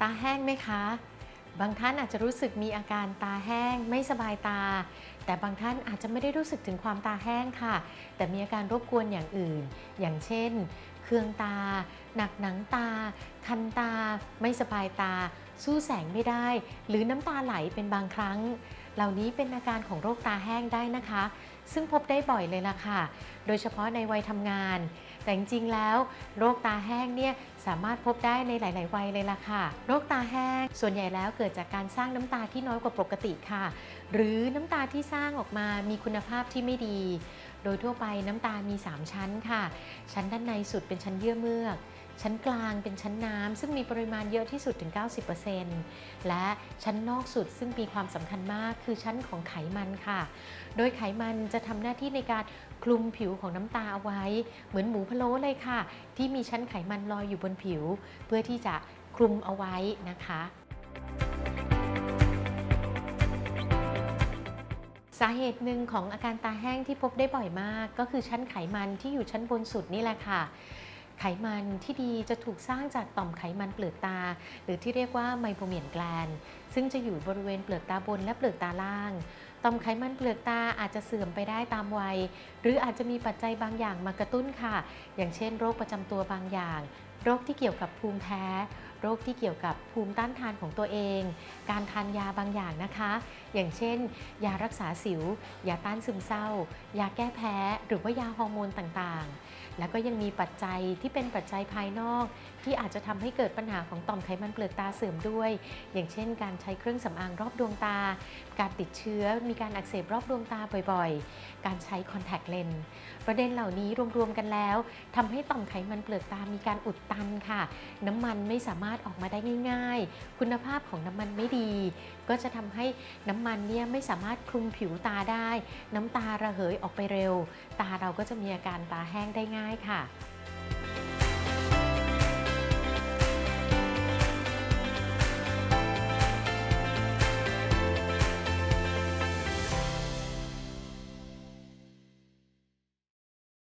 ตาแห้งไหมคะ บางท่านอาจจะรู้สึกมีอาการตาแห้งไม่สบายตา แต่บางท่านอาจจะไม่ได้รู้สึกถึงความตาแห้งค่ะ แต่มีอาการรบกวนอย่างอื่น อย่างเช่น เคืองตา หนักหนังตา คันตา ไม่สบายตา สู้แสงไม่ได้ หรือน้ำตาไหลเป็นบางครั้ง เหล่านี้เป็นอาการของโรคตาแห้งได้นะคะ ซึ่งพบได้บ่อยเลยล่ะค่ะ โดยเฉพาะในวัยทำงาน แต่จริงๆแล้ว โรคตาแห้งเนี่ยสามารถพบได้ในหลาย ๆ วัยเลยล่ะค่ะ โรคตาแห้งส่วนใหญ่แล้วเกิดจากการสร้างน้ำตาที่น้อยกว่าปกติค่ะ หรือน้ำตาที่สร้างออกมามีคุณภาพที่ไม่ดี โดยทั่วไปน้ำตามี 3 ชั้นค่ะ ชั้นด้านในสุดเป็นชั้นเยื่อเมือก ชั้นกลางเป็นชั้นน้ำซึ่งมีปริมาณเยอะที่สุดถึง 90%และชั้นนอกสุดซึ่งมีความสำคัญมากคือชั้นของไขมันค่ะ โดยไขมันจะทำหน้าที่ในการคลุมผิวของน้ำตาเอาไว้ เหมือนหมูพะโล้เลยค่ะ ที่มีชั้นไขมันลอยอยู่บนผิว เพื่อที่จะคลุมเอาไว้นะคะสาเหตุหนึ่งของอาการตาแห้งที่พบได้บ่อยมาก ก็คือชั้นไขมันที่อยู่ชั้นบนสุดนี่แหละค่ะ ไขมันที่ดีจะถูกสร้างจากต่อมไขมันเปลือกตา หรือที่เรียกว่าไมโพเมียนแกลน ซึ่งจะอยู่บริเวณเปลือกตาบนและเปลือกตาล่าง ต่อมไขมันเปลือกตาอาจจะเสื่อมไปได้ตามวัย หรืออาจจะมีปัจจัยบางอย่างมากระตุ้นค่ะ อย่างเช่น โรคประจำตัวบางอย่าง โรคที่เกี่ยวกับภูมิแพ้ โรคที่เกี่ยวกับภูมิต้านทานของตัวเอง การทานยาบางอย่างนะคะ อย่างเช่น ยารักษาสิว ยาต้านซึมเศร้า ยาแก้แพ้ หรือว่ายาฮอร์โมนต่างๆ แล้วก็ยังมีปัจจัยที่เป็นปัจจัยภายนอก ที่อาจจะทำให้เกิดปัญหาของต่อมไขมันเปลือกตาเสื่อมด้วย อย่างเช่น การใช้เครื่องสำอางรอบดวงตา การติดเชื้อมีการอักเสบรอบดวงตาบ่อยๆ การใช้คอนแทคเลนส์ประเด็นเหล่านี้รวมๆกันแล้วทำให้ต่อมไขมันเปลือกตามีการอุดตันค่ะ น้ำมันไม่สามารถออกมาได้ง่าย ๆ คุณภาพของน้ำมันไม่ดี ก็จะทำให้น้ำมันเนี่ยไม่สามารถคลุมผิวตาได้ น้ำตาระเหยออกไปเร็ว ตาเราก็จะมีอาการตาแห้งได้ง่ายค่ะ